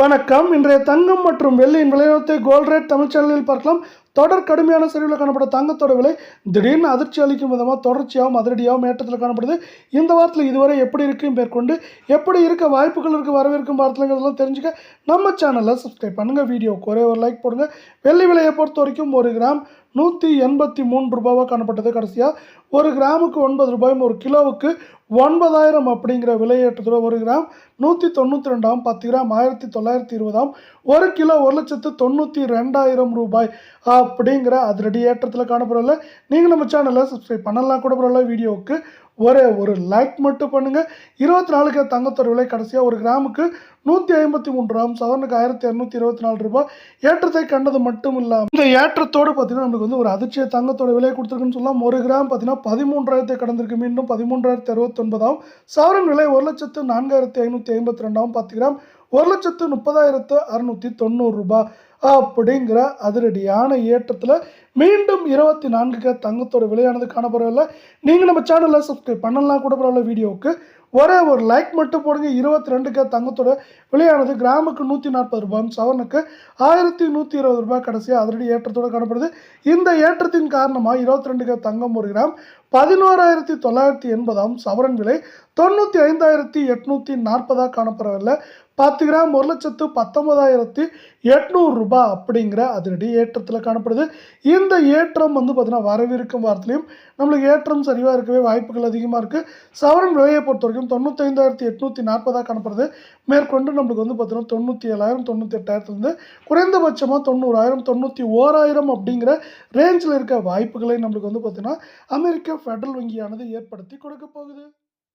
வணக்கம். இன்றைய தங்கம் மற்றும் வெள்ளியின் விலையத்தை கோல்ட் ரேட் தமிழ் சேனலில் பார்க்கலாம். தொடர் கடுமையான சரிவில் காணப்படும் தங்கத்தோட விலை திடீர்னு அதிர்ச்சி அளிக்கும் விதமாக தொடர்ச்சியாகவும் அதிரடியாகவும் ஏற்றத்தில் காணப்படுது. இந்த வாரத்தில் இதுவரை எப்படி இருக்கும் மேற்கொண்டு எப்படி இருக்க வாய்ப்புகள் இருக்கு வரவேற்கும் வாரத்தில்ங்கிறதெல்லாம் தெரிஞ்சுக்க நம்ம சேனலை சப்ஸ்கிரைப் பண்ணுங்கள் வீடியோக்கு ஒரே ஒரு லைக் போடுங்க. வெள்ளி விலையை பொறுத்த வரைக்கும் ஒரு கிராம் நூற்றி எண்பத்தி மூன்று ரூபாவாக காணப்பட்டது கடைசியாக ஒரு கிராமுக்கு ஒன்பது ரூபாயும் ஒரு கிலோவுக்கு ஒன்பதாயிரம் அப்படிங்கிற விலையேற்றத்தோட ஒரு கிராம் நூற்றி தொண்ணூற்றி ரெண்டாம் பத்து கிராம் ஆயிரத்தி தொள்ளாயிரத்தி இருபதாம் ஒரு கிலோ ஒரு லட்சத்து தொண்ணூற்றி ரெண்டாயிரம் ரூபாய். அப்படிங்கிற அதிரடி ஏற்றத்தில் காணப்படல நீங்கள் நம்ம சேனலை சப்ஸ்கிரைப் பண்ணலாம் கூட பரவாயில்ல. வீடியோவுக்கு ஒரே ஒரு லைக் மட்டும் பண்ணுங்கள் இருபத்தி நாலுக்கு தங்கத்தோட விலை கடைசியாக ஒரு கிராமுக்கு நூற்றி ஐம்பத்தி மூன்று ரூபாய் சவரனுக்கு ஆயிரத்தி இரநூத்தி இருபத்தி நாலு ரூபாய். ஏற்றத்தை கண்டது மட்டும் இல்லாமல் இந்த ஏற்றத்தோடு பார்த்தீங்கன்னா நமக்கு வந்து ஒரு அதிர்ச்சிய தங்கத்தோட விலை கொடுத்துருக்குன்னு சொல்லலாம். ஒரு கிராம் பார்த்தீங்கன்னா பதிமூன்றாயிரத்தை கடந்திருக்கு மீண்டும் பதிமூன்றாயிரத்தி அறுபத்தொன்பதாம். சவரன் விலை ஒரு லட்சத்து நான்காயிரத்தி ஐநூற்றி ஐம்பத்தி ரெண்டாம். பத்து கிராம் ஒரு லட்சத்து முப்பதாயிரத்து அறுநூற்றி தொண்ணூறு ரூபாய். அப்படிங்கிற அதிரடியான ஏற்றத்தில் மீண்டும் இருபத்தி நான்குக்கு தங்கத்தோட விலையானது காணப்படவில்லை. நீங்கள் நம்ம சேனலில் சப்ஸ்கிரைப் பண்ணலாம் கூட பரவாயில்ல வீடியோவுக்கு. ஒரே ஒரு லைக் மட்டும் போடுங்க. இருபத்தி ரெண்டுக்கு தங்கத்தோட விலையானது கிராமுக்கு நூற்றி நாற்பது ரூபாய் சவரனுக்கு ஆயிரத்தி நூற்றி இருபது ரூபாய் கடைசியாக அதிரடி ஏற்றத்தோடு காணப்படுது. இந்த ஏற்றத்தின் காரணமாக இருபத்தி ரெண்டுக்கு தங்கம் ஒரு கிராம் பதினோராயிரத்தி தொள்ளாயிரத்தி எண்பதாம் சவரன் விலை தொண்ணூற்றி ஐந்தாயிரத்தி எட்நூற்றி நாற்பதாக காணப்படவில்லை. பத்து கிராம் ஒரு லட்சத்து பத்தொன்பதாயிரத்தி எட்நூறு ரூபாய் அப்படிங்கிற அதிரடி ஏற்றத்தில் காணப்படுது. இந்த ஏற்றம் வந்து பார்த்தீங்கன்னா வரவிருக்கும் வாரத்துலையும் நம்மளுக்கு ஏற்றம் சரிவாக இருக்கவே வாய்ப்புகள் அதிகமாக இருக்குது சவரன் விலையை பொறுத்த வரைக்கும் தொண்ணூத்தைந்தாயிரத்தி எட்நூற்றி நாற்பதாக காணப்படுது. மேற்கொண்டு நம்மளுக்கு வந்து பார்த்தீங்கன்னா தொண்ணூற்றி ஏழாயிரம் தொண்ணூற்றி எட்டாயிரத்துலேருந்து குறைந்தபட்சமாக தொண்ணூறாயிரம் தொண்ணூற்றி ஓராயிரம் அப்படிங்கிற ரேஞ்சில் இருக்க வாய்ப்புகளை நம்மளுக்கு வந்து பார்த்திங்கன்னா அமெரிக்க ஃபெடரல் வங்கியானது ஏற்படுத்தி கொடுக்க போகுது.